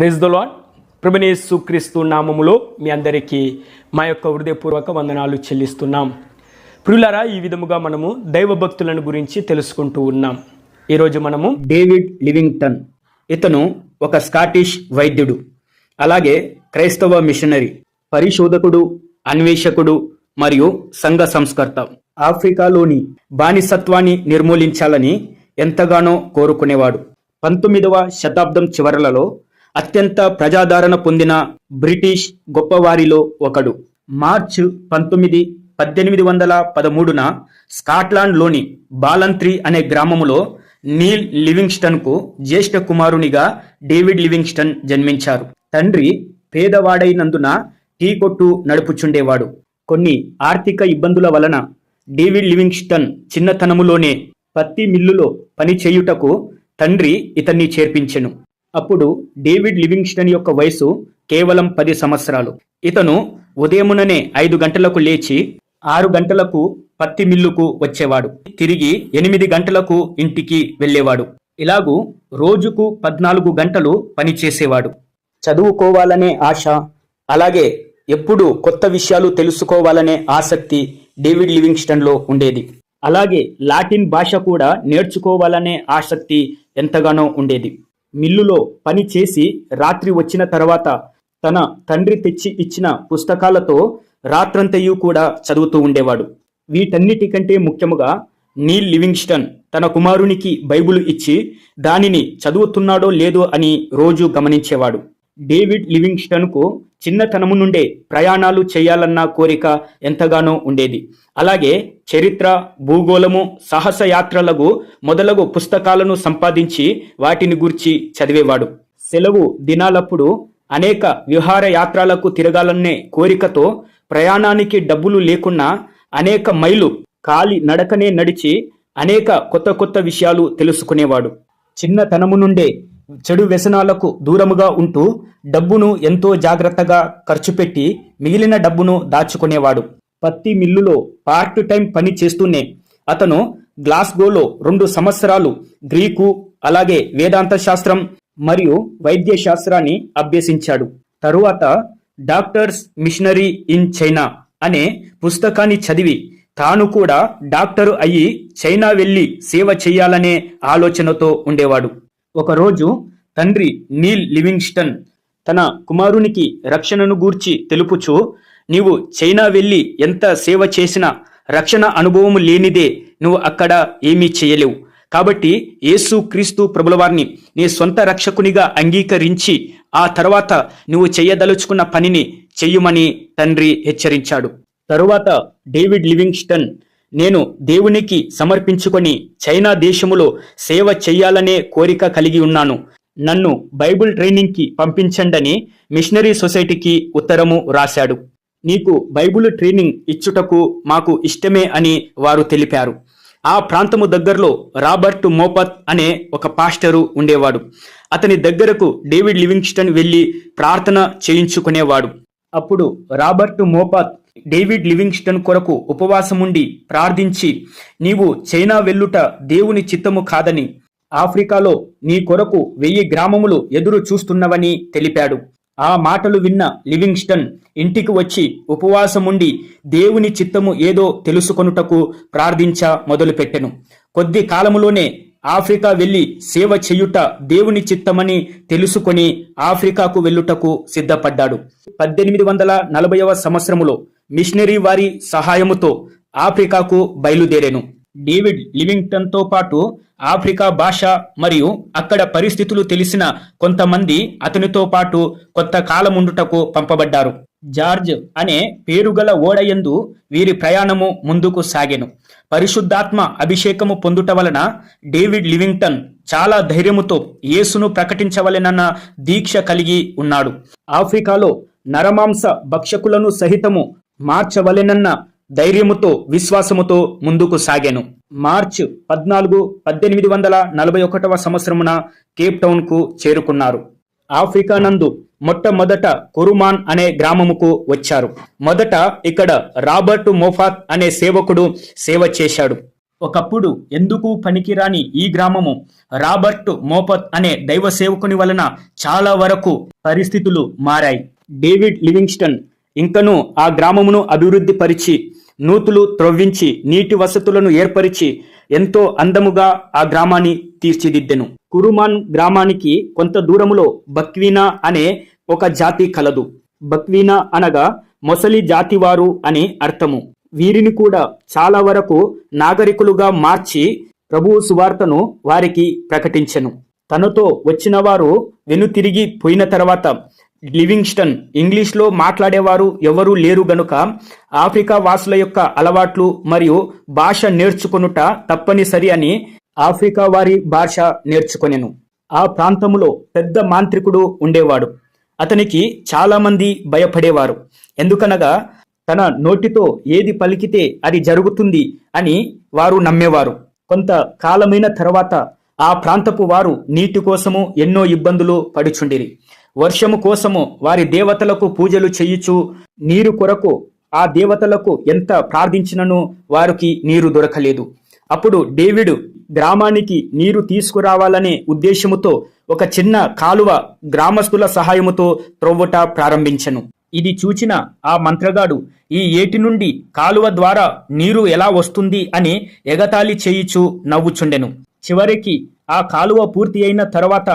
Praise the lord ప్రభునేసు క్రీస్తు నామములో మీ అందరికీ మా యొక్క హృదయపూర్వక వందనాలు చెల్లిస్తున్నాం. ప్రియులరా ఈ విధముగా మనము దైవభక్తులను గురించి తెలుసుకుంటూ ఉన్నాం. ఈరోజు మనము డేవిడ్ లివింగ్టన్ ఇతను ఒక స్కాటిష్ వైద్యుడు అలాగే క్రైస్తవ మిషనరీ పరిశోధకుడు అన్వేషకుడు మరియు సంఘ సంస్కర్త. ఆఫ్రికాలోని బానిసత్వాన్ని నిర్మూలించాలని ఎంతగానో కోరుకునేవాడు. పంతొమ్మిదవ శతాబ్దం చివరలలో అత్యంత ప్రజాదరణ పొందిన బ్రిటిష్ గొప్పవారిలో ఒకడు. మార్చ్ పంతొమ్మిది పద్దెనిమిది వందల పదమూడున స్కాట్లాండ్లోని బాలంత్రి అనే గ్రామములో నీల్ లివింగ్స్టన్కు జ్యేష్ఠ కుమారునిగా డేవిడ్ లివింగ్స్టన్ జన్మించారు. తండ్రి పేదవాడైనందున టీ కొట్టు నడుపుచుండేవాడు. కొన్ని ఆర్థిక ఇబ్బందుల వలన డేవిడ్ లివింగ్స్టన్ చిన్నతనములోనే పత్తి మిల్లులో పని చేయుటకు తండ్రి ఇతన్ని చేర్పించెను. అప్పుడు డేవిడ్ లివింగ్స్టన్ యొక్క వయసు కేవలం పది సంవత్సరాలు. ఇతను ఉదయముననే ఐదు గంటలకు లేచి ఆరు గంటలకు పత్తి మిల్లుకు వచ్చేవాడు. తిరిగి ఎనిమిది గంటలకు ఇంటికి వెళ్ళేవాడు. ఇలాగూ రోజుకు పద్నాలుగు గంటలు పనిచేసేవాడు చదువుకోవాలనే ఆశ అలాగే ఎప్పుడు కొత్త విషయాలు తెలుసుకోవాలనే ఆసక్తి డేవిడ్ లివింగ్స్టన్లో ఉండేది. అలాగే లాటిన్ భాష కూడా నేర్చుకోవాలనే ఆసక్తి ఎంతగానో ఉండేది. మిల్లులో పని చేసి రాత్రి వచ్చిన తర్వాత తన తండ్రి తెచ్చి ఇచ్చిన పుస్తకాలతో రాత్రంతయు కూడా చదువుతూ ఉండేవాడు. వీటన్నిటికంటే ముఖ్యముగా నీల్ లివింగ్స్టన్ తన కుమారునికి బైబిల్ ఇచ్చి దానిని చదువుతున్నాడో లేదో అని రోజు గమనించేవాడు. డేవిడ్ లివింగ్స్టన్కు చిన్నతనము నుండే ప్రయాణాలు చేయాలన్న కోరిక ఎంతగానో ఉండేది. అలాగే చరిత్ర భూగోళము సాహసయాత్రలకు మొదలగు పుస్తకాలను సంపాదించి వాటిని గూర్చి చదివేవాడు. సెలవు దినాలప్పుడు అనేక విహారయాత్రలకు తిరగాలనే కోరికతో ప్రయాణానికి డబ్బులు లేకున్నా అనేక మైలు కాలి నడకనే నడిచి అనేక కొత్త కొత్త విషయాలు తెలుసుకునేవాడు. చిన్నతనము నుండే చెడు వ్యసనాలకు దూరముగా ఉంటూ డబ్బును ఎంతో జాగ్రత్తగా ఖర్చు పెట్టి మిగిలిన డబ్బును దాచుకునేవాడు. పత్తి మిల్లులో పార్ట్ టైం పని చేస్తూనే అతను గ్లాస్గోలో రెండు సంవత్సరాలు గ్రీకు అలాగే వేదాంత శాస్త్రం మరియు వైద్య శాస్త్రాన్ని అభ్యసించాడు. తరువాత డాక్టర్స్ మిషనరీ ఇన్ చైనా అనే పుస్తకాన్ని చదివి తాను కూడా డాక్టరు అయ్యి చైనా వెళ్ళి సేవ చేయాలనే ఆలోచనతో ఉండేవాడు. ఒకరోజు తండ్రి నీల్ లివింగ్స్టన్ తన కుమారునికి రక్షణను గూర్చి తెలుపుచు నీవు చైనా వెళ్ళి ఎంత సేవ చేసినా రక్షణ అనుభవం లేనిదే నువ్వు అక్కడ ఏమీ చేయలేవు. కాబట్టి యేసు క్రీస్తు ప్రభులవారిని నీ సొంత రక్షకునిగా అంగీకరించి ఆ తర్వాత నువ్వు చేయదలుచుకున్న పనిని చెయ్యమని తండ్రి హెచ్చరించాడు. తరువాత డేవిడ్ లివింగ్స్టన్ నేను దేవునికి సమర్పించుకొని చైనా దేశములో సేవ చెయ్యాలనే కోరిక కలిగి ఉన్నాను. నన్ను బైబిల్ ట్రైనింగ్కి పంపించండని మిషనరీ సొసైటీకి ఉత్తరము రాశాడు. నీకు బైబిల్ ట్రైనింగ్ ఇచ్చుటకు మాకు ఇష్టమే అని వారు తెలిపారు. ఆ ప్రాంతము దగ్గరలో రాబర్ట్ మోపత్ అనే ఒక పాస్టరు ఉండేవాడు. అతని దగ్గరకు డేవిడ్ లివింగ్స్టన్ వెళ్ళి ప్రార్థన చేయించుకునేవాడు. అప్పుడు రాబర్ట్ మోపాత్ డేవిడ్ లివింగ్స్టన్ కొరకు ఉపవాసముండి ప్రార్థించి నీవు చైనా వెళ్ళుట దేవుని చిత్తము కాదని ఆఫ్రికాలో నీ కొరకు వెయ్యి గ్రామములు ఎదురు చూస్తున్నవని తెలిపాడు. ఆ మాటలు విన్న లివింగ్స్టన్ ఇంటికి వచ్చి ఉపవాసముండి దేవుని చిత్తము ఏదో తెలుసుకొనుటకు ప్రార్థించ మొదలుపెట్టెను. కొద్ది కాలములోనే ఆఫ్రికా వెళ్ళి సేవ చెయ్యుట దేవుని చిత్తమని తెలుసుకొని ఆఫ్రికాకు వెళ్ళుటకు సిద్ధపడ్డాడు. పద్దెనిమిది వందల నలభైవ సంవత్సరములో మిషనరీ వారి సహాయముతో ఆఫ్రికాకు బయలుదేరాను. డేవిడ్ లివింగ్టన్తో పాటు ఆఫ్రికా భాష మరియు అక్కడ పరిస్థితులు తెలిసిన కొంతమంది అతనితో పాటు కొంత కాలముండుటకు పంపబడ్డారు. జార్జ్ అనే పేరుగల ఓడయందు వీరి ప్రయాణము ముందుకు సాగెను. పరిశుద్ధాత్మ అభిషేకము పొందుట వలన డేవిడ్ లివింగ్టన్ చాలా ధైర్యముతో యేసును ప్రకటించవలెనన్న దీక్ష కలిగి ఉన్నాడు. ఆఫ్రికాలో నరమాంస భక్షకులను సహితము మార్చవలెనన్న ధైర్యముతో విశ్వాసముతో ముందుకు సాగాను. మార్చ్ పద్నాలుగు పద్దెనిమిది వందల నలభై ఒకటవ సంవత్సరమున కేప్ టౌన్కు చేరుకున్నారు. ఆఫ్రికా నందు మొట్టమొదట కురుమాన్ అనే గ్రామముకు వచ్చారు. మొదట ఇక్కడ రాబర్ట్ మోఫాత్ అనే సేవకుడు సేవ చేశాడు. ఒకప్పుడు ఎందుకు పనికిరాని ఈ గ్రామము? రాబర్ట్ మోపత్ అనే దైవ సేవకుని వలన చాలా వరకు పరిస్థితులు మారాయి. డేవిడ్ లివింగ్స్టన్ ఇంకను ఆ గ్రామమును అభివృద్ధి పరిచి నూతులు త్రవ్వించి నీటి వసతులను ఏర్పరిచి ఎంతో అందముగా ఆ గ్రామాన్ని తీర్చిదిద్దెను. కురుమాన్ గ్రామానికి కొంత దూరములో బక్వీనా అనే ఒక జాతి కలదు. బక్వీనా అనగా మొసలి జాతివారు అని అర్థము. వీరిని కూడా చాలా వరకు నాగరికులుగా మార్చి ప్రభువు సువార్తను వారికి ప్రకటించెను. తనతో వచ్చిన వారు వెనుతిరిగి పోయిన తర్వాత లివింగ్స్టన్ ఇంగ్లీష్లో మాట్లాడేవారు ఎవరూ లేరు గనుక ఆఫ్రికా వాసుల యొక్క అలవాట్లు మరియు భాష నేర్చుకొనుట తప్పనిసరి అని ఆఫ్రికా వారి భాష నేర్చుకొనెను. ఆ ప్రాంతములో పెద్ద మాంత్రికుడు ఉండేవాడు. అతనికి చాలామంది భయపడేవారు. ఎందుకనగా తన నోటితో ఏది పలికితే అది జరుగుతుంది అని వారు నమ్మేవారు. కొంత కాలమైన తర్వాత ఆ ప్రాంతపు వారు నీటి కోసము ఎన్నో ఇబ్బందులు పడుచుండిరి. వర్షము కోసము వారి దేవతలకు పూజలు చేయుచు నీరు కొరకు ఆ దేవతలకు ఎంత ప్రార్థించినను వారికి నీరు దొరకలేదు. అప్పుడు డేవిడ్ గ్రామానికి నీరు తీసుకురావాలనే ఉద్దేశముతో ఒక చిన్న కాలువ గ్రామస్తుల సహాయముతో త్రవ్వుట ప్రారంభించెను. ఇది చూచిన ఆ మంత్రగాడు ఈ ఏటి నుండి కాలువ ద్వారా నీరు ఎలా వస్తుంది అని ఎగతాళి చేయిచు నవ్వుచుండెను. చివరికి ఆ కాలువ పూర్తి అయిన తర్వాత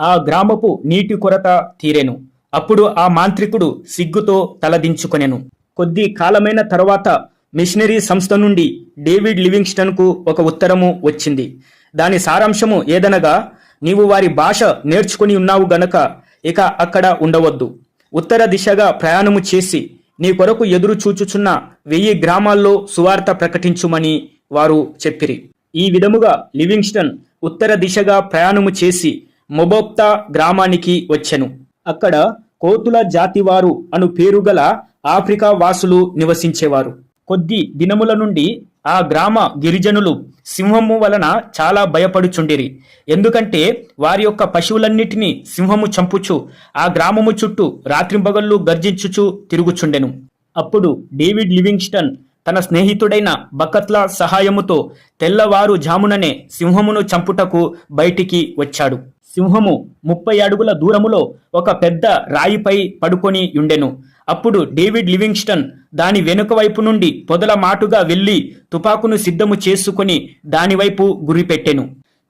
ఆ గ్రామపు నీటి కొరత తీరెను. అప్పుడు ఆ మాంత్రికుడు సిగ్గుతో తలదించుకొనెను. కొద్ది కాలమైన తర్వాత మిషనరీ సంస్థ నుండి డేవిడ్ లివింగ్స్టన్కు ఒక ఉత్తరము వచ్చింది. దాని సారాంశము ఏదనగా నీవు వారి భాష నేర్చుకుని ఉన్నావు గనక ఇక అక్కడ ఉండవద్దు. ఉత్తర దిశగా ప్రయాణము చేసి నీ కొరకు ఎదురు చూచుచున్న వెయ్యి గ్రామాల్లో సువార్త ప్రకటించుమని వారు చెప్పిరి. ఈ విధముగా లివింగ్స్టన్ ఉత్తర దిశగా ప్రయాణము చేసి మొబోక్తా గ్రామానికి వచ్చెను. అక్కడ కోతుల జాతివారు అను పేరుగల ఆఫ్రికా వాసులు నివసించేవారు. కొద్ది దినముల నుండి ఆ గ్రామ గిరిజనులు సింహము వలన చాలా భయపడుచుండిరి. ఎందుకంటే వారి యొక్క పశువులన్నిటినీ సింహము చంపుచు ఆ గ్రామము చుట్టూ రాత్రింబగళ్ళు గర్జించుచు తిరుగుచుండెను. అప్పుడు డేవిడ్ లివింగ్స్టన్ తన స్నేహితుడైన బకత్ల సహాయముతో తెల్లవారు జాముననే సింహమును చంపుటకు బయటికి వచ్చాడు. సింహము ముప్పై అడుగుల దూరములో ఒక పెద్ద రాయిపై పడుకొని ఉండెను అప్పుడు డేవిడ్ లివింగ్స్టన్ దాని వెనుక వైపు నుండి పొదల మాటుగా వెళ్ళి తుపాకును సిద్ధము చేసుకుని దానివైపు గురిపెట్టెను.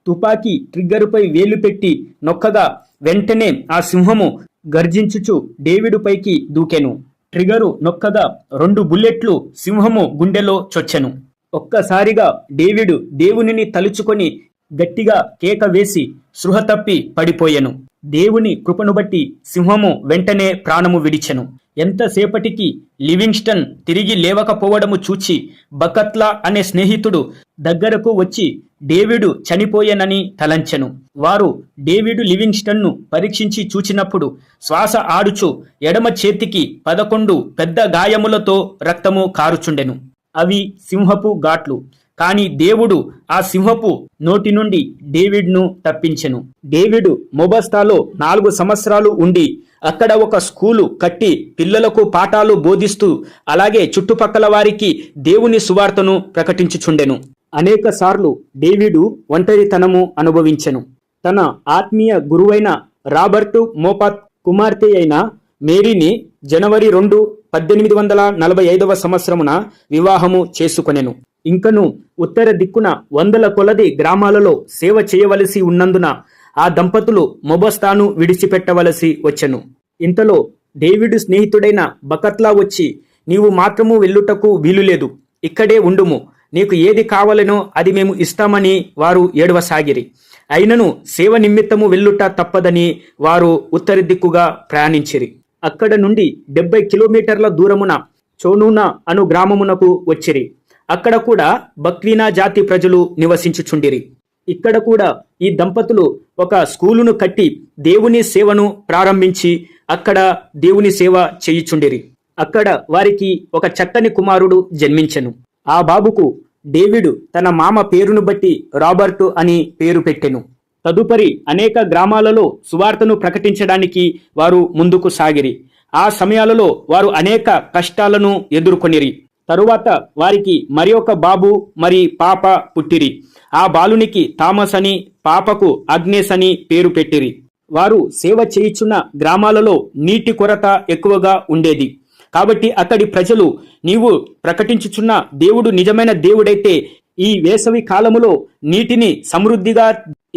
తుపాకీ ట్రిగ్గరుపై వేలు పెట్టి నొక్కగా వెంటనే ఆ సింహము గర్జించుచు డేవిడు పైకి దూకెను. ట్రిగరు నొక్కగా రెండు బుల్లెట్లు సింహము గుండెలో చొచ్చెను. ఒక్కసారిగా డేవిడు దేవునిని తలుచుకొని గట్టిగా కేక వేసి సృహ తప్పి పడిపోయెను. దేవుని కృపను బట్టి సింహము వెంటనే ప్రాణము విడిచెను. ఎంతసేపటికి లివింగ్స్టన్ తిరిగి లేవకపోవడము చూచి బకత్లా అనే స్నేహితుడు దగ్గరకు వచ్చి డేవిడు చనిపోయెనని తలంచెను. వారు డేవిడు లివింగ్స్టన్ను పరీక్షించి చూచినప్పుడు శ్వాస ఆడుచు ఎడమ చేతికి పదకొండు పెద్ద గాయములతో రక్తము కారుచుండెను. అవి సింహపు ఘాట్లు కానీ దేవుడు ఆ సింహపు నోటి నుండి డేవిడ్ను తప్పించెను. డేవిడ్ మొబస్తాలో నాలుగు సంవత్సరాలు ఉండి అక్కడ ఒక స్కూలు కట్టి పిల్లలకు పాఠాలు బోధిస్తూ అలాగే చుట్టుపక్కల వారికి దేవుని సువార్తను ప్రకటించుచుండెను. అనేక సార్లు డేవిడు ఒంటరితనము అనుభవించెను. తన ఆత్మీయ గురువైన రాబర్టు మోపాత్ కుమార్తె అయిన మేరీని జనవరి రెండు పద్దెనిమిది వందల నలభై ఐదవ సంవత్సరమున వివాహము చేసుకొనెను. ఇంకను ఉత్తర దిక్కున వందల కొలది గ్రామాలలో సేవ చేయవలసి ఉన్నందున ఆ దంపతులు మొబస్తాను విడిచిపెట్టవలసి వచ్చెను. ఇంతలో డేవిడ్ స్నేహితుడైన బకత్లా వచ్చి నీవు మాత్రము వెళ్ళుటకు వీలులేదు. ఇక్కడే ఉండుము. నీకు ఏది కావాలనో అది మేము ఇస్తామని వారు ఏడవసాగిరి. అయినను సేవ నిమిత్తము వెళ్ళుట తప్పదని వారు ఉత్తర దిక్కుగా ప్రయాణించిరి. అక్కడ నుండి డెబ్బై కిలోమీటర్ల దూరమున చోనూనా అను గ్రామమునకు వచ్చిరి. అక్కడ కూడా బక్వీనా జాతి ప్రజలు నివసించుచుండిరి. ఇక్కడ కూడా ఈ దంపతులు ఒక స్కూలును కట్టి దేవుని సేవను ప్రారంభించి అక్కడ దేవుని సేవ చేయుచుండిరి. అక్కడ వారికి ఒక చక్కని కుమారుడు జన్మించెను. ఆ బాబుకు డేవిడు తన మామ పేరును బట్టి రాబర్టు అని పేరు పెట్టెను. తదుపరి అనేక గ్రామాలలో సువార్తను ప్రకటించడానికి వారు ముందుకు సాగిరి. ఆ సమయాలలో వారు అనేక కష్టాలను ఎదుర్కొనిరి. తరువాత వారికి మరి ఒక బాబు మరి పాప పుట్టిరి. ఆ బాలునికి థామస్ అని పాపకు అగ్నేస్ అని పేరు పెట్టిరి. వారు సేవ చేయుచున్న గ్రామాలలో నీటి కొరత ఎక్కువగా ఉండేది. కాబట్టి అతడి ప్రజలు నీవు ప్రకటించుచున్న దేవుడు నిజమైన దేవుడైతే ఈ వేసవి కాలములో నీటిని సమృద్ధిగా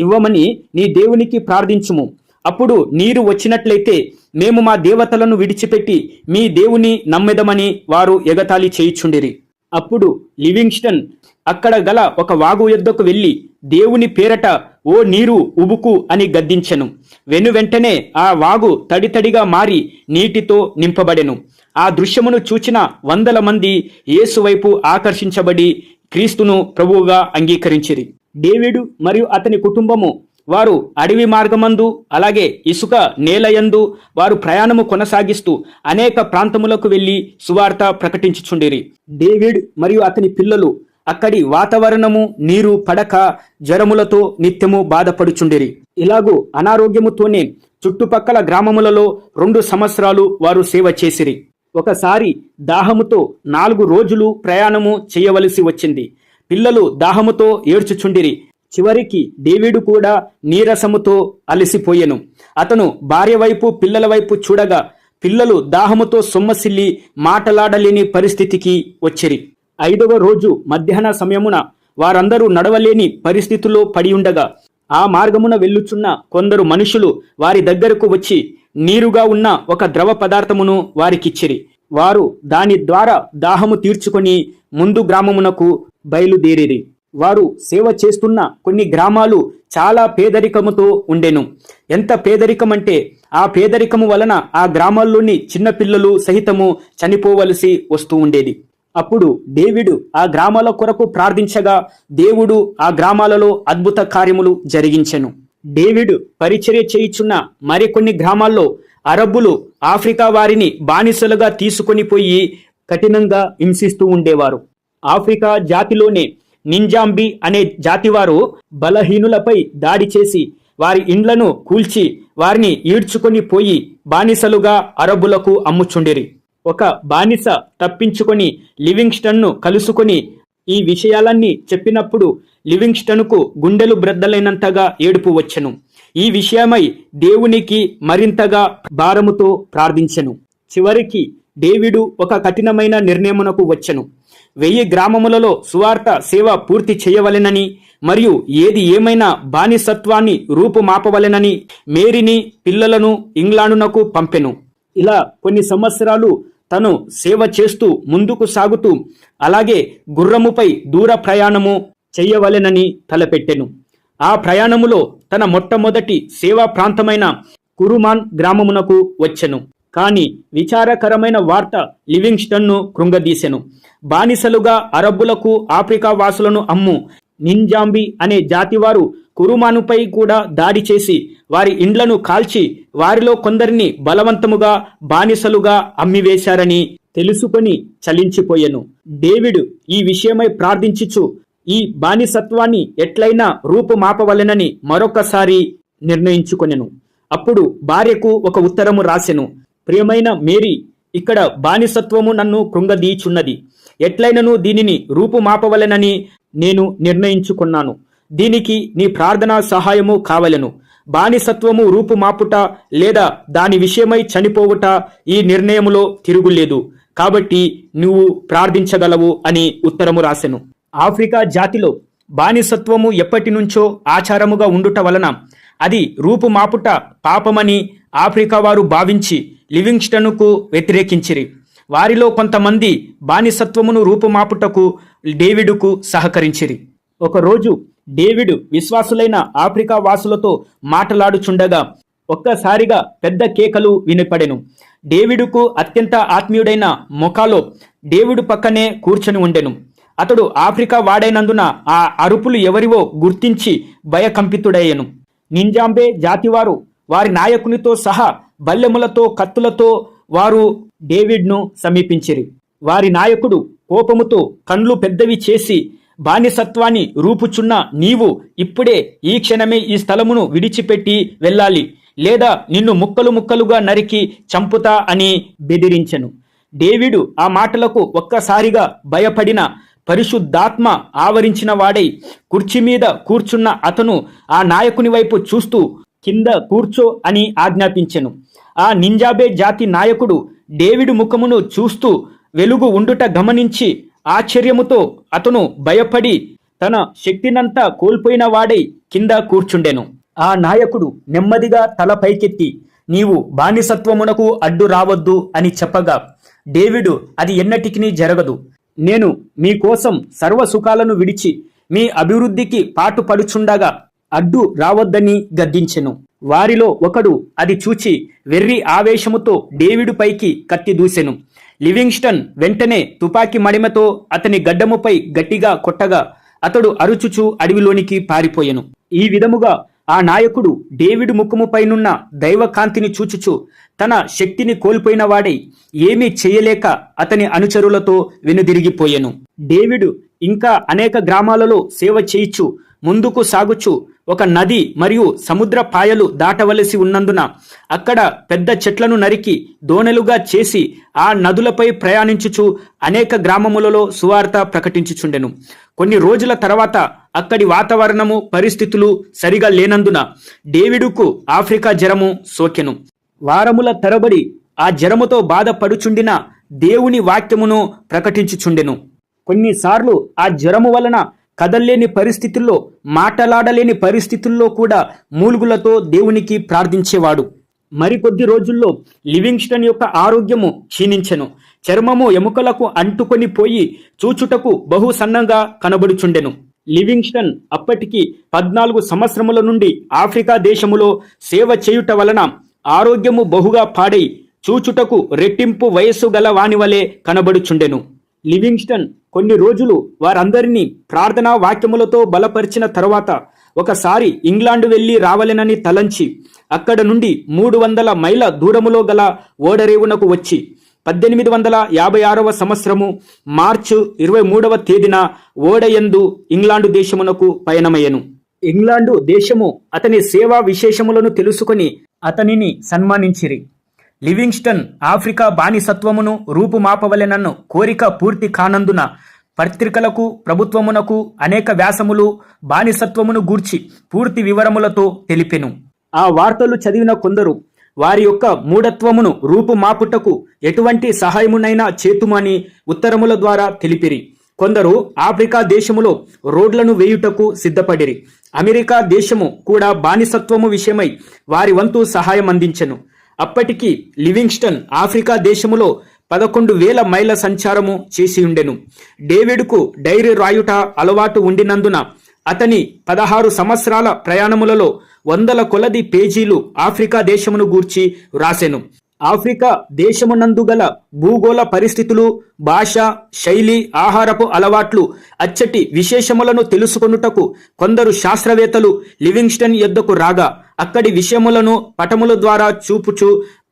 ఇవ్వమని నీ దేవునికి ప్రార్థించుము. అప్పుడు నీరు వచ్చినట్లయితే మేము మా దేవతలను విడిచిపెట్టి మీ దేవుని నమ్మెదమని వారు ఎగతాళి చేయుచుండిరి. అప్పుడు లివింగ్స్టన్ అక్కడ గల ఒక వాగు యొద్దకు వెళ్ళి దేవుని పేరట ఓ నీరు ఉబుకు అని గద్దించెను. వెను వెంటనే ఆ వాగు తడితడిగా మారి నీటితో నింపబడెను. ఆ దృశ్యమును చూచిన వందల మంది యేసువైపు ఆకర్షించబడి క్రీస్తును ప్రభువుగా అంగీకరించిరి. డేవిడు మరియు అతని కుటుంబము వారు అడవి మార్గమందు అలాగే ఇసుక నేలయందు వారు ప్రయాణము కొనసాగిస్తూ అనేక ప్రాంతములకు వెళ్ళి సువార్త ప్రకటించుచుండిరి. డేవిడ్ మరియు అతని పిల్లలు అక్కడి వాతావరణము నీరు పడక జ్వరములతో నిత్యము బాధపడుచుండిరి. ఇలాగూ అనారోగ్యముతోనే చుట్టుపక్కల గ్రామములలో రెండు సంవత్సరాలు వారు సేవ చేసిరి. ఒకసారి దాహముతో నాలుగు రోజులు ప్రయాణము చేయవలసి వచ్చింది. పిల్లలు దాహముతో ఏడ్చుచుండిరి. చివరికి డేవిడు కూడా నీరసముతో అలసిపోయెను. అతను భార్య వైపు పిల్లల వైపు చూడగా పిల్లలు దాహముతో సొమ్మసిల్లి మాటలాడలేని పరిస్థితికి వచ్చిరి. ఐదవ రోజు మధ్యాహ్న సమయమున వారందరూ నడవలేని పరిస్థితుల్లో పడి ఉండగా ఆ మార్గమున వెళ్ళుచున్న కొందరు మనుషులు వారి దగ్గరకు వచ్చి నీరుగా ఉన్న ఒక ద్రవ పదార్థమును వారికిచ్చిరి. వారు దాని ద్వారా దాహము తీర్చుకొని ముందు గ్రామమునకు బయలుదేరిరి. వారు సేవ చేస్తున్న కొన్ని గ్రామాలు చాలా పేదరికముతో ఉండెను. ఎంత పేదరికం అంటే ఆ పేదరికము వలన ఆ గ్రామాల్లోని చిన్నపిల్లలు సహితము చనిపోవలసి వస్తూ ఉండేది. అప్పుడు డేవిడు ఆ గ్రామాల కొరకు ప్రార్థించగా దేవుడు ఆ గ్రామాలలో అద్భుత కార్యములు జరిగించెను. డేవిడ్ పరిచర్య చేయుచున్న మరికొన్ని గ్రామాల్లో అరబ్బులు ఆఫ్రికా వారిని బానిసలుగా తీసుకొని పోయి కఠినంగా హింసిస్తూ ఉండేవారు. ఆఫ్రికా జాతిలోనే నింజాంబి అనే జాతివారు బలహీనులపై దాడి చేసి వారి ఇండ్లను కూల్చి వారిని ఈడ్చుకొని పోయి బానిసలుగా అరబ్బులకు అమ్ముచుండిరి. ఒక బానిస తప్పించుకొని లివింగ్స్టన్ను కలుసుకొని ఈ విషయాలన్నీ చెప్పినప్పుడు లివింగ్స్టన్కు గుండెలు బ్రద్దలైనంతగా ఏడుపు వచ్చెను. ఈ విషయమై దేవునికి మరింతగా భారముతో ప్రార్థించెను. చివరికి డేవిడు ఒక కఠినమైన నిర్ణయమునకు వచ్చెను. వెయ్యి గ్రామములలో సువార్త సేవ పూర్తి చేయవలెనని మరియు ఏది ఏమైనా బానిసత్వాన్ని రూపుమాపవలెనని మేరీని పిల్లలను ఇంగ్లాండునకు పంపెను. ఇలా కొన్ని సంవత్సరాలు తను సేవ చేస్తూ ముందుకు సాగుతూ అలాగే గుర్రముపై దూర ప్రయాణము చెయ్యవలెనని తలపెట్టెను. ఆ ప్రయాణములో తన మొట్టమొదటి సేవా ప్రాంతమైన కురుమాన్ గ్రామమునకు వచ్చెను. కానీ విచారకరమైన వార్త లివింగ్స్టన్ను కృంగదీసెను. బానిసలుగా అరబ్బులకు ఆఫ్రికా వాసులను అమ్ము. నింజాంబి అనే జాతివారు కురుమానుపై కూడా దాడి చేసి వారి ఇండ్లను కాల్చి వారిలో కొందరిని బలవంతముగా బానిసలుగా అమ్మివేశారని తెలుసుకొని చలించిపోయెను. డేవిడ్ ఈ విషయమై ప్రార్థించుచు ఈ బానిసత్వాన్ని ఎట్లయినా రూపుమాపవలెనని మరొకసారి నిర్ణయించుకొనెను. అప్పుడు భార్యకు ఒక ఉత్తరము రాసెను. ప్రియమైన మేరీ ఇక్కడ బానిసత్వము నన్ను కృంగదీచున్నది. ఎట్లయినను దీనిని రూపుమాపవలెనని నేను నిర్ణయించుకున్నాను. దీనికి నీ ప్రార్థనా సహాయము కావలెను. బానిసత్వము రూపుమాపుట లేదా దాని విషయమై చనిపోవుట ఈ నిర్ణయములో తిరుగులేదు. కాబట్టి నువ్వు ప్రార్థించగలవు అని ఉత్తరము రాసెను. ఆఫ్రికా జాతిలో బానిసత్వము ఎప్పటి నుంచో ఆచారముగా ఉండుట వలన అది రూపుమాపుట పాపమని ఆఫ్రికా వారు భావించి లివింగ్స్టన్కు వ్యతిరేకించిరి. వారిలో కొంతమంది బానిసత్వమును రూపుమాపుటకు డేవిడుకు సహకరించిరి. ఒకరోజు డేవిడ్ విశ్వాసులైన ఆఫ్రికా వాసులతో మాటలాడుచుండగా ఒక్కసారిగా పెద్ద కేకలు వినపడెను. డేవిడుకు అత్యంత ఆత్మీయుడైన మొకాలో డేవిడు పక్కనే కూర్చొని ఉండెను. అతడు ఆఫ్రికా వాడైనందున ఆ అరుపులు ఎవరివో గుర్తించి భయకంపితుడయ్యను. నింజాంబే జాతివారు వారి నాయకునితో సహా బల్లెములతో కత్తులతో వారు డేవిడ్ను సమీపించిరి. వారి నాయకుడు కోపముతో కండ్లు పెద్దవి చేసి బానిసత్వాన్ని రూపుచున్న నీవు ఇప్పుడే ఈ క్షణమే ఈ స్థలమును విడిచిపెట్టి వెళ్ళాలి. లేదా నిన్ను ముక్కలు ముక్కలుగా నరికి చంపుతా అని బెదిరించెను. డేవిడు ఆ మాటలకు ఒక్కసారిగా భయపడిన పరిశుద్ధాత్మ ఆవరించిన వాడై కుర్చీ మీద కూర్చున్న అతను ఆ నాయకుని వైపు చూస్తూ కింద కూర్చో అని ఆజ్ఞాపించెను. ఆ నింజాబే జాతి నాయకుడు డేవిడు ముఖమును చూస్తూ వెలుగు ఉండుట గమనించి ఆశ్చర్యముతో అతను భయపడి తన శక్తినంతా కోల్పోయిన వాడై కింద కూర్చుండెను. ఆ నాయకుడు నెమ్మదిగా తల పైకెత్తి నీవు బానిసత్వమునకు అడ్డు రావద్దు అని చెప్పగా డేవిడు అది ఎన్నటికి జరగదు. నేను మీకోసం సర్వసుఖాలను విడిచి మీ అభివృద్ధికి పాటుపడుచుండగా అడ్డు రావద్దని గద్దించెను. వారిలో ఒకడు అది చూచి వెర్రి ఆవేశముతో డేవిడు పైకి కత్తి దూసెను. లివింగ్స్టన్ వెంటనే తుపాకీ మడిమతో అతని గడ్డముపై గట్టిగా కొట్టగా అతడు అరుచుచు అడవిలోనికి పారిపోయెను. ఈ విధముగా ఆ నాయకుడు డేవిడు ముఖముపైనున్న దైవకాంతిని చూచుచు తన శక్తిని కోల్పోయిన వాడై ఏమీ చేయలేక అతని అనుచరులతో వెనుదిరిగిపోయెను. డేవిడు ఇంకా అనేక గ్రామాలలో సేవ చేయిచు ముందుకు సాగుచు ఒక నది మరియు సముద్ర పాయలు దాటవలసి ఉన్నందున అక్కడ పెద్ద చెట్లను నరికి దోణెలుగా చేసి ఆ నదులపై ప్రయాణించుచు అనేక గ్రామములలో సువార్త ప్రకటించుచుండెను. కొన్ని రోజుల తర్వాత అక్కడి వాతావరణము పరిస్థితులు సరిగా లేనందున డేవిడుకు ఆఫ్రికా జ్వరము సోకెను. వారముల తరబడి ఆ జ్వరముతో బాధపడుచుండిన దేవుని వాక్యమును ప్రకటించుచుండెను. కొన్నిసార్లు ఆ జ్వరము వలన కదల్లేని పరిస్థితుల్లో మాటలాడలేని పరిస్థితుల్లో కూడా మూలుగులతో దేవునికి ప్రార్థించేవాడు. మరికొద్ది రోజుల్లో లివింగ్స్టన్ యొక్క ఆరోగ్యము క్షీణించెను. చర్మము ఎముకలకు అంటుకొని పోయి చూచుటకు బహు సన్నంగా కనబడుచుండెను. లివింగ్స్టన్ అప్పటికి పద్నాలుగు సంవత్సరముల నుండి ఆఫ్రికా దేశములో సేవ చేయుట వలన ఆరోగ్యము బహుగా పాడై చూచుటకు రెట్టింపు వయస్సు గల వాని వలె కనబడుచుండెను. లివింగ్స్టన్ కొన్ని రోజులు వారందరినీ ప్రార్థనా వాక్యములతో బలపరిచిన తరువాత ఒకసారి ఇంగ్లాండ్ వెళ్ళి రావలెనని తలంచి అక్కడ నుండి మూడు వందల మైళ్ళ దూరములో గల ఓడరేవునకు వచ్చి పద్దెనిమిది వందల యాభై ఆరవ సంవత్సరము మార్చు ఇరవై మూడవ తేదీన ఓడయందు ఇంగ్లాండు దేశమునకు పయనమయ్యను. ఇంగ్లాండు దేశము అతని సేవా విశేషములను తెలుసుకొని అతనిని సన్మానించిరి. లివింగ్స్టన్ ఆఫ్రికా బానిసత్వమును రూపుమాపవలెనన్ను కోరిక పూర్తి కానందున పత్రికలకు ప్రభుత్వమునకు అనేక వ్యాసములు బానిసత్వమును గూర్చి పూర్తి వివరములతో తెలిపెను. ఆ వార్తలు చదివిన కొందరు వారి యొక్క మూఢత్వమును రూపుమాపుటకు ఎటువంటి సహాయమునైనా చేతుమని ఉత్తరముల ద్వారా తెలిపిరి. కొందరు ఆఫ్రికా దేశములో రోడ్లను వేయుటకు సిద్ధపడిరి. అమెరికా దేశము కూడా బానిసత్వము విషయమై వారి వంతు సహాయం అందించెను అప్పటికి లివింగ్స్టన్ ఆఫ్రికా దేశములో పదకొండు వేల మైళ్ళ సంచారము చేసి ఉండెను. డేవిడ్కు డైరీ రాయుట అలవాటు ఉండినందున అతని పదహారు సంవత్సరాల ప్రయాణములలో వందల కొలది పేజీలు ఆఫ్రికా దేశమును గూర్చి వ్రాసెను. ఆఫ్రికా దేశమునందు గల భూగోళ పరిస్థితులు భాష శైలి ఆహారపు అలవాట్లు అచ్చటి విశేషములను తెలుసుకొనుటకు కొందరు శాస్త్రవేత్తలు లివింగ్స్టన్ యొద్దకు రాగా అక్కడి విషయములను పటముల ద్వారా చూపుచు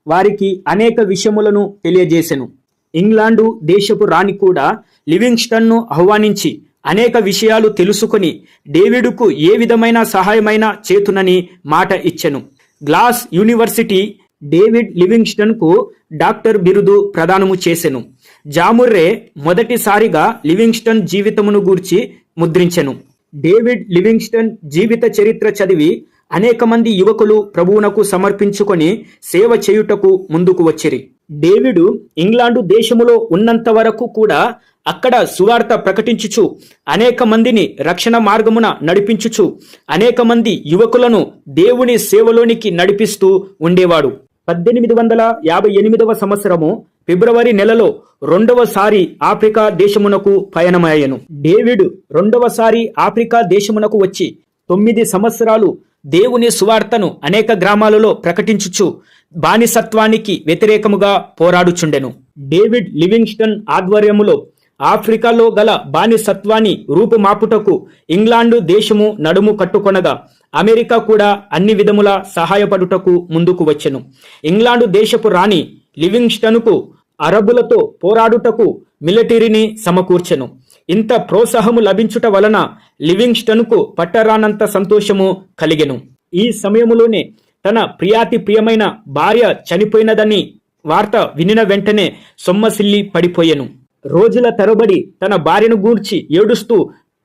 వారికి అనేక విషయములను తెలియజేసెను. ఇంగ్లాండు దేశపు రాణి కూడా లివింగ్స్టన్ను ఆహ్వానించి అనేక విషయాలు తెలుసుకొని డేవిడుకు ఏ విధమైన సహాయమైన చేతునని మాట ఇచ్చెను. గ్లాస్ యూనివర్సిటీ డేవిడ్ లివింగ్స్టన్కు డాక్టర్ బిరుదు ప్రదానము చేసెను. జాముర్రే మొదటిసారిగా లివింగ్స్టన్ జీవితమును గూర్చి ముద్రించెను. డేవిడ్ లివింగ్స్టన్ జీవిత చరిత్ర చదివి అనేక మంది యువకులు ప్రభువునకు సమర్పించుకొని సేవ చేయుటకు ముందుకు వచ్చిరి. డేవిడు ఇంగ్లాండు దేశములో ఉన్నంత వరకు కూడా అక్కడ సువార్త ప్రకటించుచు అనేక మందిని రక్షణ మార్గమున నడిపించుచు అనేక మంది యువకులను దేవుని సేవలోనికి నడిపిస్తూ ఉండేవాడు. పద్దెనిమిది వందల యాభై ఎనిమిదవ సంవత్సరము ఫిబ్రవరి నెలలో రెండవసారి ఆఫ్రికా దేశమునకు పయనమయ్యను. డేవిడ్ రెండవసారి ఆఫ్రికా దేశమునకు వచ్చి తొమ్మిది సంవత్సరాలు దేవుని సువార్తను అనేక గ్రామాలలో ప్రకటించుచు బానిసత్వానికి వ్యతిరేకముగా పోరాడుచుండెను. డేవిడ్ లివింగ్స్టన్ ఆధ్వర్యములో ఆఫ్రికాలో గల బానిసత్వాన్ని రూపుమాపుటకు ఇంగ్లాండు దేశము నడుము కట్టుకొనగా అమెరికా కూడా అన్ని విధముల సహాయపడుటకు ముందుకు వచ్చెను. ఇంగ్లాండు దేశపు రాణి లివింగ్స్టన్కు అరబులతో పోరాడుటకు మిలిటరీని సమకూర్చెను. ఇంత ప్రోత్సాహము లభించుట వలన లివింగ్స్టన్కు పట్టరానంత సంతోషము కలిగెను. ఈ సమయములోనే తన ప్రియాతి ప్రియమైన భార్య చనిపోయినదని వార్త వినిన వెంటనే సొమ్మసిల్లి పడిపోయెను. రోజుల తరబడి తన భార్యను గూర్చి ఏడుస్తూ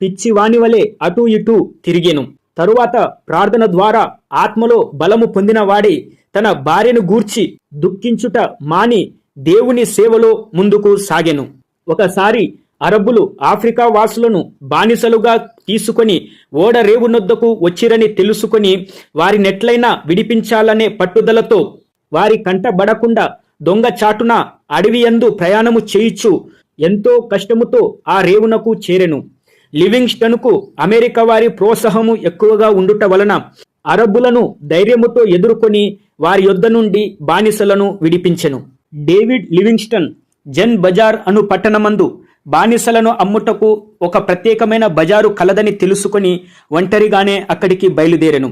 పిచ్చివాణి వలె అటూ ఇటూ తిరిగెను. తరువాత ప్రార్థన ద్వారా ఆత్మలో బలము పొందిన వాడి తన భార్యను గూర్చి దుఃఖించుట మాని దేవుని సేవలో ముందుకు సాగెను. ఒకసారి అరబ్బులు ఆఫ్రికా వాసులను బానిసలుగా తీసుకొని ఓడరేవునొద్దకు వచ్చిరని తెలుసుకొని వారినెట్లయినా విడిపించాలనే పట్టుదలతో వారి కంటబడకుండా దొంగ చాటున అడవియందు ప్రయాణము చేయిచు ఎంతో కష్టముతో ఆ రేవునకు చేరెను. లివింగ్స్టన్కు అమెరికా వారి ప్రోత్సాహము ఎక్కువగా ఉండుట వలన అరబ్బులను ధైర్యముతో ఎదుర్కొని వారి యొద్ద నుండి బానిసలను విడిపించెను. డేవిడ్ లివింగ్స్టన్ జన్ బజార్ అను పట్టణమందు బానిసలను అమ్ముటకు ఒక ప్రత్యేకమైన బజారు కలదని తెలుసుకొని ఒంటరిగానే అక్కడికి బయలుదేరెను.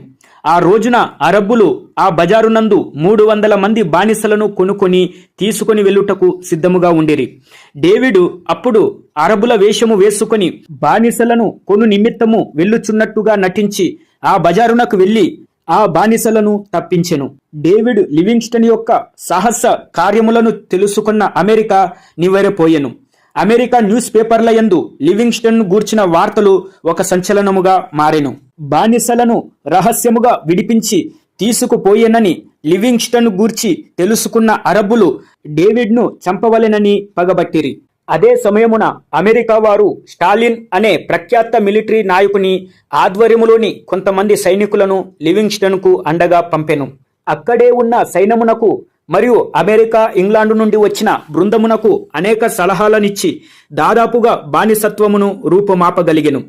ఆ రోజున అరబ్బులు ఆ బజారునందు మూడు వందల మంది బానిసలను కొనుక్కొని తీసుకొని వెళ్ళుటకు సిద్ధముగా ఉండిరి. డేవిడు అప్పుడు అరబుల వేషము వేసుకొని బానిసలను కొను నిమిత్తము వెళ్ళుచున్నట్టుగా నటించి ఆ బజారునకు వెళ్ళి ఆ బానిసలను తప్పించెను. డేవిడ్ లివింగ్స్టన్ యొక్క సాహస కార్యములను తెలుసుకున్న అమెరికా నివ్వెరపోయెను. అమెరికా న్యూస్ పేపర్ల యందు లివింగ్స్టన్ గూర్చిన వార్తలు ఒక సంచలనముగా మారెను. బానిసలను రహస్యముగా విడిపించి తీసుకుపోయేనని లివింగ్స్టన్ గూర్చి తెలుసుకున్న అరబ్బులు డేవిడ్ను చంపవలెనని పగబట్టిరి. అదే సమయమున అమెరికా వారు స్టాలిన్ అనే ప్రఖ్యాత మిలిటరీ నాయకుని ఆధ్వర్యములోని కొంతమంది సైనికులను లివింగ్స్టన్కు అండగా పంపెను. అక్కడే ఉన్న సైన్యమునకు మరియు అమెరికా ఇంగ్లాండు నుండి వచ్చిన బృందమునకు అనేక సలహాలనిచ్చి దాదాపుగా బానిసత్వమును రూపుమాపగలిగెను.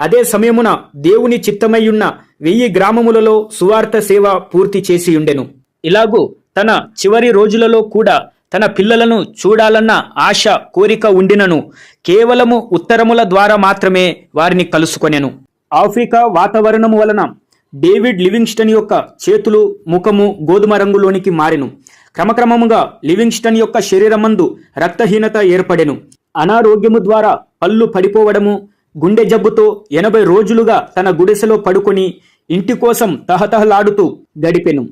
అదే సమయమున దేవుని చిత్తమయ్యున్న వెయ్యి గ్రామములలో సువార్త సేవ పూర్తి చేసియుండెను. ఇలాగూ తన చివరి రోజులలో కూడా తన పిల్లలను చూడాలన్న ఆశ కోరిక ఉండినను. కేవలము ఉత్తరముల ద్వారా మాత్రమే వారిని కలుసుకొనెను. ఆఫ్రికా వాతావరణము వలన డేవిడ్ లివింగ్స్టన్ యొక్క చేతులు ముఖము గోధుమ రంగులోనికి మారెను. క్రమక్రమముగా లివింగ్స్టన్ యొక్క శరీరమందు రక్తహీనత ఏర్పడెను. అనారోగ్యము ద్వారా పళ్ళు పడిపోవడము గుండె జబ్బుతో ఎనభై రోజులుగా తన గుడిసెలో పడుకొని ఇంటి కోసం తహతహలాడుతూ గడిపెను.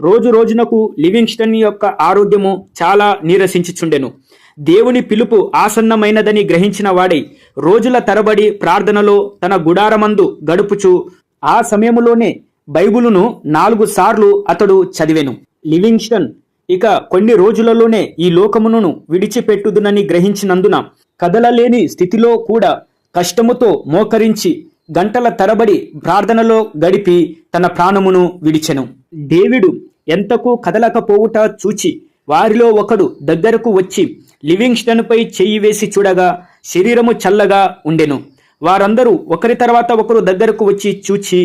రోజు రోజునకు లివింగ్స్టన్ యొక్క ఆరోగ్యము చాలా నీరసించుచుండెను. దేవుని పిలుపు ఆసన్నమైనదని గ్రహించిన వాడై రోజుల తరబడి ప్రార్థనలో తన గుడారమందు గడుపుచు ఆ సమయములోనే బైబిలును నాలుగు సార్లు అతడు చదివెను. లివింగ్స్టన్ ఇక కొన్ని రోజులలోనే ఈ లోకమును విడిచిపెట్టుదునని గ్రహించినందున కదలలేని స్థితిలో కూడా కష్టముతో మోకరించి గంటల తరబడి ప్రార్థనలో గడిపి తన ప్రాణమును విడిచెను. డేవిడు ఎంతకు కదలకపోవుట చూచి వారిలో ఒకడు దగ్గరకు వచ్చి లివింగ్స్టన్పై చెయ్యి వేసి చూడగా శరీరము చల్లగా ఉండెను. వారందరూ ఒకరి తర్వాత ఒకరు దగ్గరకు వచ్చి చూచి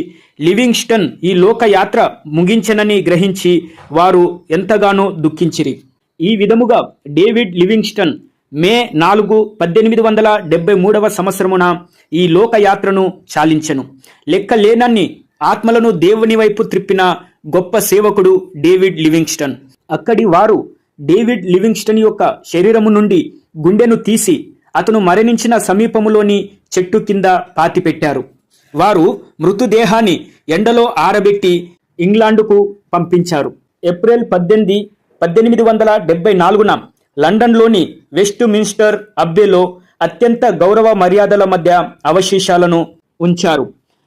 లివింగ్స్టన్ ఈ లోకయాత్ర ముగించనని గ్రహించి వారు ఎంతగానో దుఃఖించిరి. ఈ విధముగా డేవిడ్ లివింగ్స్టన్ మే నాలుగు పద్దెనిమిది వందల డెబ్బై మూడవ సంవత్సరమున ఈ లోకయాత్రను చాలించెను. లెక్క లేనన్ని ఆత్మలను దేవుని వైపు త్రిప్పిన గొప్ప సేవకుడు డేవిడ్ లివింగ్స్టన్. అక్కడి వారు డేవిడ్ లివింగ్స్టన్ యొక్క శరీరము నుండి గుండెను తీసి అతను మరణించిన సమీపములోని చెట్టు కింద పాతిపెట్టారు. వారు మృతదేహాన్ని ఎండలో ఆరబెట్టి ఇంగ్లాండుకు పంపించారు. ఏప్రిల్ పద్దెనిమిది పద్దెనిమిది వందల డెబ్బై నాలుగున లండన్లోని వెస్ట్ మిన్స్టర్ అబ్బేలో అత్యంత గౌరవ మర్యాదల మధ్య అవశేషాలను ఉంచారు.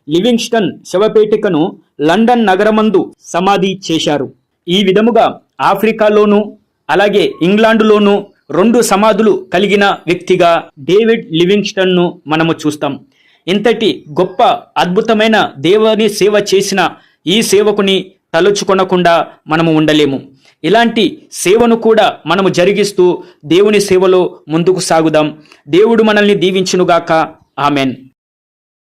లివింగ్స్టన్ శవపేటికను లండన్ నగరమందు సమాధి చేశారు. ఈ విధముగా ఆఫ్రికాలోనూ అలాగే ఇంగ్లాండులోనూ రెండు సమాధులు కలిగిన వ్యక్తిగా డేవిడ్ లివింగ్స్టన్ను మనము చూస్తాం. ఇంతటి గొప్ప అద్భుతమైన దేవుని సేవ చేసిన ఈ సేవకుని తలుచుకొనకుండా మనము ఉండలేము. ఇలాంటి సేవను కూడా మనము జరిగిస్తూ దేవుని సేవలో ముందుకు సాగుదాం. దేవుడు మనల్ని దీవించునుగాక. ఆమెన్.